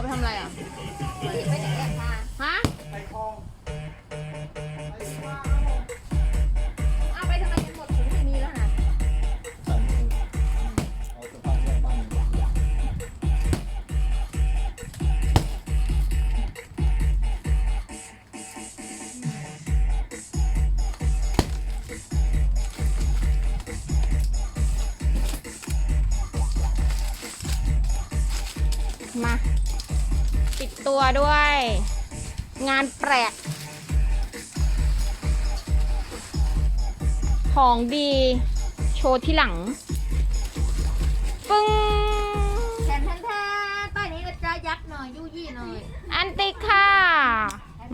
เอาไปทำอะไรอะ ไปไหนแอบมาฮะใส่คลองเอาไปทำไมหมดถุงไม่มีแล้วนะเอาสะพานแยกบ้านมา ติดตัวด้วย งานแปลก ของดี โชว์ที่หลัง ปึ้งแทนแทนแทนใต้นี้ก็จะยักษ์หน่อยยู่ยี่หน่อยอันติกค่ะ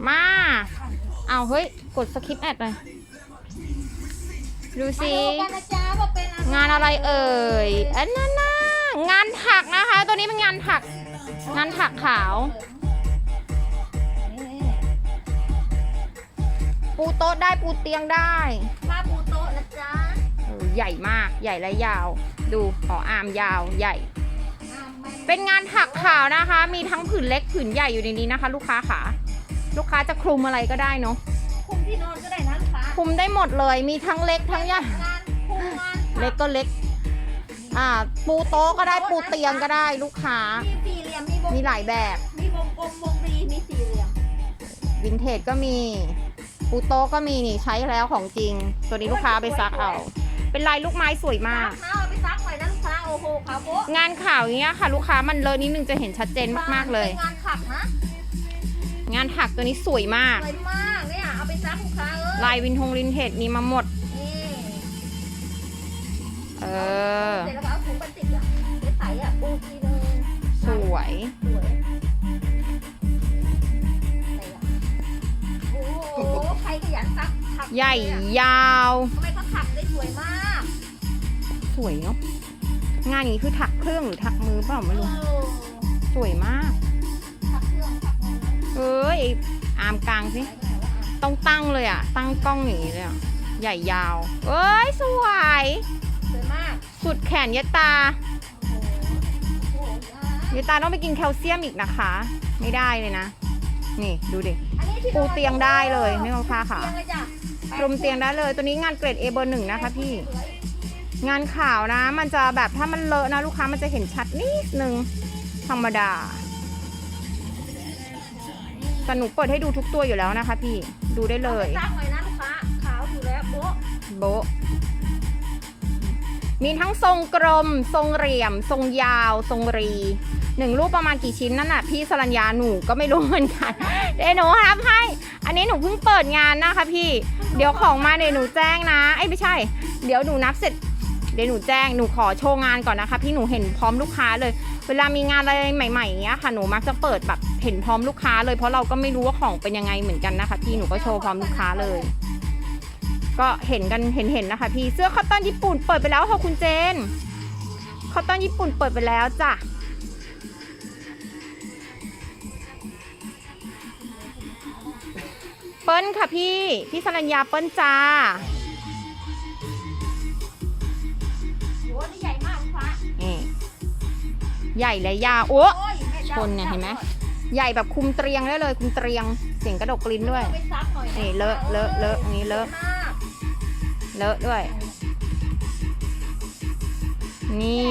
มา เอาเฮ้ย กดสคริปต์แอดเลยดูมาสิดูกันนะจ๊ะว่าเป็นอะไรงานอะไรเอ่ยอันนั้นนะงานถักนะคะ ตัวนี้เป็นงานถัก งานถักขาวนี่ปูโต๊ะได้ปูเตียงได้ผ้าปูโต๊ะนะจ๊ะเออใหญ่มากใหญ่และยาว ดูขออามยาวใหญ่ อ่าไม่เป็นงานถักขาวนะคะ มีทั้งผืนเล็กผืนใหญ่อยู่ในนี้นะคะ ลูกค้าค่ะลูกค้าจะคลุมอะไรก็ได้เนาะคุมที่นอนก็ได้นะลูกค้าคลุมได้หมดเลย มีทั้งเล็กทั้งใหญ่ งานคุมงานเล็กก็เล็ก อ่า ปูโต๊ะก็ได้ปูเตียงก็ได้ลูกค้า มีสี่เหลี่ย มมีวงมีหลายแบบ มีวงกลมวงรีมีสี่เหลี่ยมวินเทจก็มีปูโต๊ะก็มีนี่ใช้แล้วของจริง ตัวนี้ลูกค้าเอาไปซักเอา เป็นลายลูกไม้สวยมาก ซักนะเอาไปซักหน่อยนะลูกค้าโอ้โหขาวโบ๊ะงานข่าวอย่างเงี้ยค่ะลูกค้ามันเลอะนิดนึงจะเห็นชัดเจนมากๆเลย ป็นงานขับนะงานถักตัวนี้สวยมาก สวยมากเนี่ยเอาไปซักลูกค้าเอ้ยลายวินทงวินเทจมีมาหมด นี่เออ เสร็จแล้วก็เอาถุงพลาสติกอะ วยสวย โอ้โห ใครขยันซักถักใหญ่เลยอะยาว ทำไมเขาถักได้สวยมากสวยเนาะงานนี้คือถักเครื่องหรือถักมือเปล่าไม่รู้ เออสวยมาก ถักเครื่องถักมือนะเอ้ยอามกลางสิ ไหนก็ไหนวะอะต้องตั้งเลยอะ ตั้งกล้องอย่างนี้เลยอะ ใหญ่ยาว เอ้ย สวย สวยมาก สุดแขนยะตาโอ้โหโอ้โห อะยะตาต้องไปกินแคลเซียมอีกนะคะ ไม่ได้เลยนะ นี่ดูดิอันนี้ที่ปูเตียงได้เลยไม่ต้องผ้าค่ะเตียงเลยจ้ะกลมเตียงได้เลย ตัวนี้งานเกรด A เบอร์หนึ่งนะคะพี่ งานข่าวนะ มันจะแบบถ้ามันเลอะนะลูกค้ามันจะเห็นชัดนิดนึง ธรรมดาแต่หนูเปิดให้ดูทุกตัวอยู่แล้วนะคะพี่ ดูได้เลยอาไปซักหน่อยนะลูกค้าขาวอยู่แล้วโบ๊ะโบะ มีทั้งทรงกลม ทรงเหลี่ยม ทรงยาว ทรงรีหนึ่งรูปประมาณกี่ชิ้นนั่นน่ะพี่สรัญญาหนูก็ไม่รู้เหมือนกันเดี๋ยวหนูรับให้ อันนี้หนูเพิ่งเปิดงานนะคะพี่ เดี๋ยวของมาเดี๋ยวหนูแจ้งนะไอ้ไม่ใช่ เดี๋ยวหนูนับเสร็จเดี๋ยวหนูแจ้งหนูขอโชว์งานก่อนนะคะ พี่หนูเห็นพร้อมลูกค้าเลย เวลามีงานอะไรใหม่ๆอย่างเงี้ยค่ะหนูมักจะเปิดแบบเห็นพร้อมลูกค้าเลยเพราะเราก็ไม่รู้ว่าของเป็นยังไงเหมือนกันนะคะพี่หนูก็โชว์พร้อมลูกค้าเลย ก็เห็นกันเห็นเห็นนะคะ พี่เสื้อคอตตอนญี่ปุ่นเปิดไปแล้วค่ะคุณเจนคอตตอนญี่ปุ่นเปิดไปแล้วจ้ะเปิ้ลค่ะพี่ พี่สรัญญาเปิ้ลจ้าโหนี่ใหญ่มากลูกค้านี่ใหญ่และยาวโอ้โอ้ยแม่จ้าชนเนี่ยเห็นไหมใหญ่แบบคุมเตรียงได้เลยคุมเตรียงเสียงกระดกกลิ้นด้วยนี่เลอะเลอะเลอะอันนี้เลอะ เลอะด้วย นี่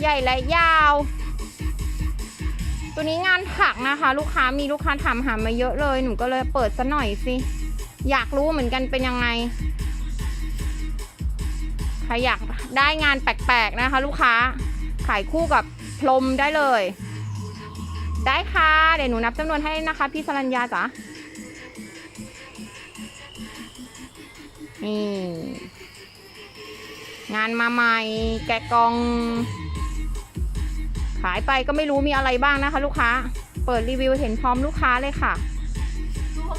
ใหญ่และยาว ตัวนี้งานถักนะคะ ลูกค้ามีลูกค้าถามหามาเยอะเลย หนูก็เลยเปิดซะหน่อยสิ อยากรู้เหมือนกันเป็นยังไงใครอยากได้งานแปลกๆนะคะ ลูกค้าขายคู่กับพรมได้เลย ได้ค่ะ เดี๋ยวหนูนับจำนวนให้นะคะ พี่สรัญญาจ๋า นี่ งานมาใหม่แกะกล่อง ขายไปก็ไม่รู้มีอะไรบ้างนะคะ ลูกค้า เปิดรีวิวเห็นพร้อมลูกค้าเลยค่ะ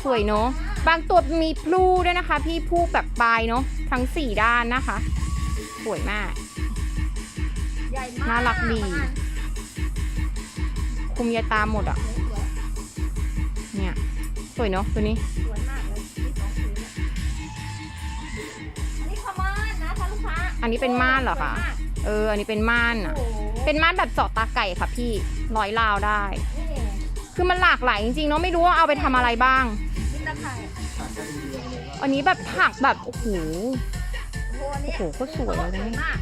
สวยเนาะบางตัวมีพลูด้วยนะคะ พี่พลูแบบปลายเนาะทั้งสี่ด้านนะคะ สวยมาก ใหญ่มากน่ารักดี คุมยาตามหมดอะ เนี่ย สวยเนาะตัวนี้ สวย อันนี้เป็นม่านเหรอคะ เออ อันนี้เป็นม่านอะ เป็นม่านแบบเจาะตาไก่ค่ะพี่ร้อยลาวได้ คือมันหลากหลายจริงๆเนาะไม่รู้ว่าเอาไปทำอะไรบ้าง อันนี้แบบผักแบบโอ้โห โอ้โหก็สวยเลยนะ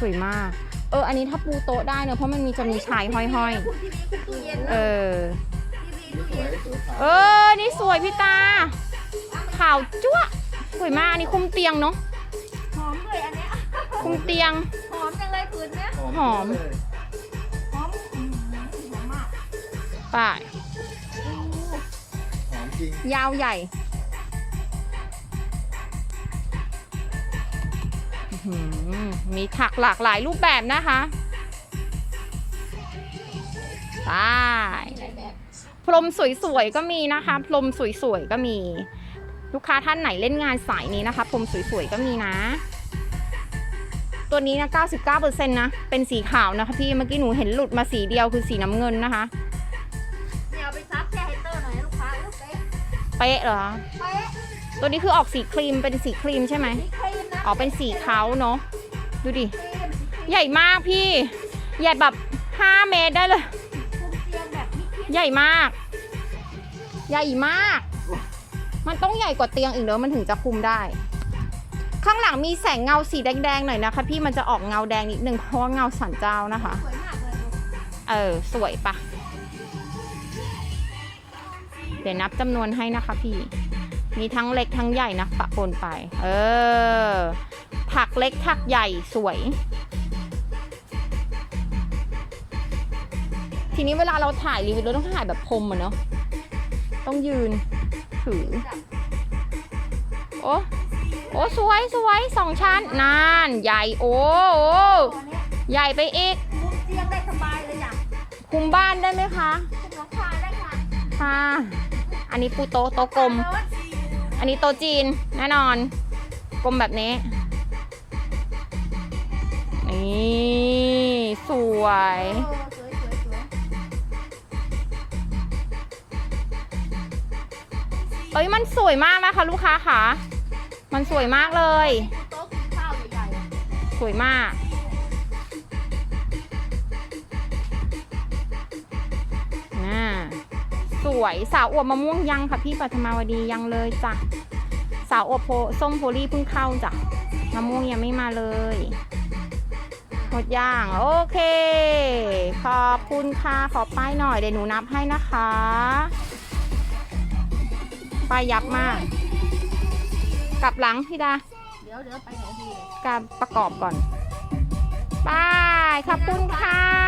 สวยมาก เออ อันนี้ถ้าปูโต๊ะได้เนอะเพราะมันมีจะมีชายห้อยคุณทีวีคุณตู้เย็นๆเออ เออ นี่สวยพี่ตาขาวจั๊วสวยมาก อันนี้คุมเตียงเนาะ คุมเตียง หอมจังเลยผืนเนี้ยหอมเลยหอมอืมหอมมากป่ายหอมจริงยาวใหญ่อื้อหือมีถักหลากหลายรูปแบบนะคะไปหลายแบบ พรมสวยๆก็มีนะคะ พรมสวยๆก็มี ลูกค้าท่านไหนเล่นงานสายนี้นะคะ พรมสวยๆก็มีนะ ตัวนี้นะ 99%นะ เป็นสีขาวนะคะพี่ เมื่อกี้หนูเห็นหลุดมาสีเดียวคือสีน้ำเงินนะคะเนี่ยเอาไปซับแช่ให้เตอร์หน่อยนะลูกค้าลูกเป๊ะเป๊ะเหรอ เป๊ะตัวนี้คือออกสีครีม เป็นสีครีมใช่ไหมนี่ครีมนะอ๋อ เป็นสีเขาเนาะ ดูดิครีมใหญ่มากพี่ ใหญ่แบบ 5 เมตรได้เลย คุมเตียงแบบมิดชิดใหญ่มาก ใหญ่มาก มันต้องใหญ่กว่าเตียงอีกเนอะมันถึงจะคุมได้ ข้างหลังมีแสงเงาสีแดงๆหน่อยนะคะ พี่มันจะออกเงาแดงนิดนึงเพราะว่าเงาสันเจ้านะคะ สวยมากเลยเออ สวยปะเดี๋ยวนับจำนวนให้นะคะพี่ มีทั้งเล็กทั้งใหญ่นะปะปนไป เออถักเล็กถักใหญ่สวย ทีนี้เวลาเราถ่ายรีวิวเราต้องถ่ายแบบพรมอะเนาะ ต้องยืน ถือ โอ้ โอ้สวยสวยสองชั้นนานใหญ่โอ้โอ้ตัวเนี้ยใหญ่ไปอีกคุมเตียงได้สบายเลยจ้ะคุมบ้านได้ไหมคะคุมหลังคาได้ค่ะค่ะอันนี้ปูโตะโตะกลม อันนี้โตะจีนแน่นอน กลมแบบนี้นี่สวยโอ้สวยสวยสวยเอ้ยมันสวยมากนะคะลูกค้าค่ะ มันสวยมากเลย โต๊ะกินข้าวใหญ่ๆสวยมาก น่า สวยสาวอวบมะม่วงยังค่ะพี่ปัทมาวดียังเลยจ้ะ สาวอวบโพส้มโพลี่เพิ่งเข้าจ้ะ มะม่วงยังไม่มาเลยหมดย่าง โอเค ขอบคุณค่ะขอป้ายหน่อยเดี๋ยวหนูนับให้นะคะ ป้ายยับมาก กลับหลังพี่ดา เดี๋ยวเดี๋ยวไปไหนดี การประกอบก่อนบายขอบคุณค่ะ